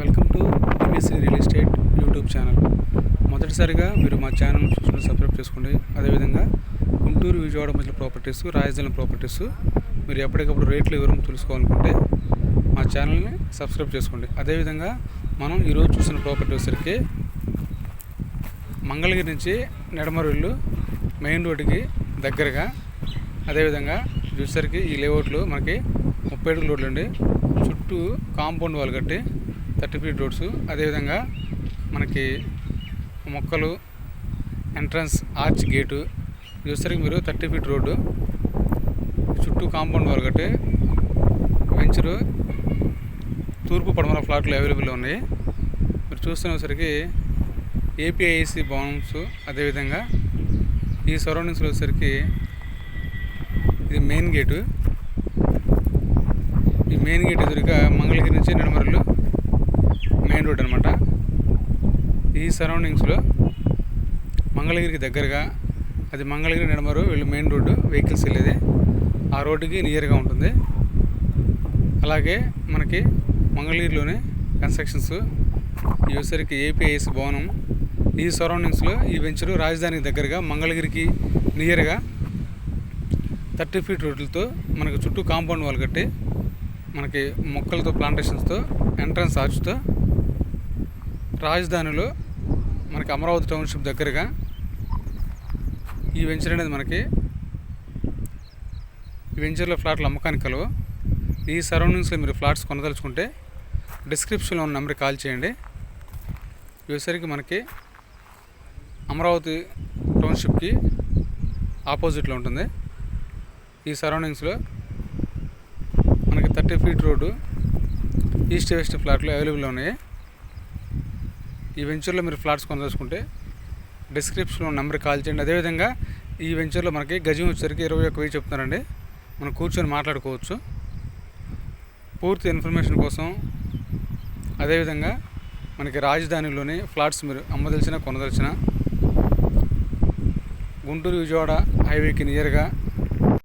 Welcome to MSC real estate YouTube channel. మొదటిసారిగా మీరు మా ఛానల్ చూసిన సబ్స్క్రైబ్ చేసుకోండి. అదేవిధంగా గుంటూరు విజయవాడ మధ్య ప్రాపర్టీస్ రాజధాని ప్రాపర్టీస్ మీరు ఎప్పటికప్పుడు రేట్లు వివరం తెలుసుకోవాలనుకుంటే మా ఛానల్ని సబ్స్క్రైబ్ చేసుకోండి. అదేవిధంగా మనం ఈరోజు చూసిన ప్రాపర్టీ వచ్చరికి మంగళగిరి నుంచి నెడమరుళ్ళు మెయిన్ రోడ్డుకి దగ్గరగా. అదేవిధంగా చూసేసరికి ఈ లేఅవుట్లు మనకి ముప్పై అడుగుల రోడ్లు అండి. చుట్టూ కాంపౌండ్ వాళ్ళు కట్టి థర్టీ ఫీట్ రోడ్స్. అదేవిధంగా మనకి మొక్కలు ఎంట్రన్స్ ఆర్చ్ గేటు. చూసరికి మీరు థర్టీ ఫీట్ రోడ్డు. చుట్టూ కాంపౌండ్ వాళ్ళు కట్టి వెంచరు తూర్పు పడమర ఫ్లాట్లు అవైలబుల్లో ఉన్నాయి. మీరు చూస్తున్నసరికి ఏపీఐసి భవన్స్ అదేవిధంగా ఈ సరౌండింగ్స్లో వచ్చేసరికి ఇది మెయిన్ గేటు ఈ మెయిన్ గేట్ ఎదురుగా మంగళగిరి నుంచి నడమరలు మెయిన్ రోడ్ అనమాట ఈ సరౌండింగ్స్లో మంగళగిరికి దగ్గరగా అది మంగళగిరి నడమరు వీళ్ళు మెయిన్ రోడ్డు వెహికల్స్ వెళ్ళేది. ఆ రోడ్డుకి నియర్గా ఉంటుంది. అలాగే మనకి మంగళగిరిలోనే కన్స్ట్రక్షన్స్ ఈ ఏపీఐఎస్ భవనం. ఈ సరౌండింగ్స్లో ఈ వెంచరు రాజధానికి దగ్గరగా మంగళగిరికి నియర్గా థర్టీ ఫీట్ రోడ్లతో మనకు చుట్టూ కాంపౌండ్ వాల్ కట్టి మనకి మొక్కలతో ప్లాంటేషన్స్తో ఎంట్రన్స్ ఆర్చ్తో రాజధానిలో మనకి అమరావతి టౌన్షిప్ దగ్గరగా ఈ వెంచర్ అనేది మనకి ఈ వెంచర్లో ఫ్లాట్లు అమ్మకానికి కలవు. ఈ సరౌండింగ్స్లో మీరు ఫ్లాట్స్ కొనదలుచుకుంటే డిస్క్రిప్షన్లో ఉన్న నెంబర్కి కాల్ చేయండి. ఇవేసరికి మనకి అమరావతి టౌన్షిప్కి ఆపోజిట్లో ఉంటుంది. ఈ సరౌండింగ్స్లో మనకి thirty feet road east west ఫ్లాట్లు అవైలబుల్ ఉన్నాయి. ఈ వెంచర్లో మీరు ఫ్లాట్స్ కొనదలుచుకుంటే డిస్క్రిప్షన్లో నెంబర్ కాల్ చేయండి. అదేవిధంగా ఈ వెంచర్లో మనకి గజం వచ్చేసరికి ఇరవై ఒక్క వెయ్యి చెప్తున్నారండి. మనం కూర్చొని మాట్లాడుకోవచ్చు. పూర్తి ఇన్ఫర్మేషన్ కోసం అదేవిధంగా మనకి రాజధానిలోని ఫ్లాట్స్ మీరు అమ్మదలిచిన కొనదలిచిన గుంటూరు విజయవాడ హైవేకి నియర్గా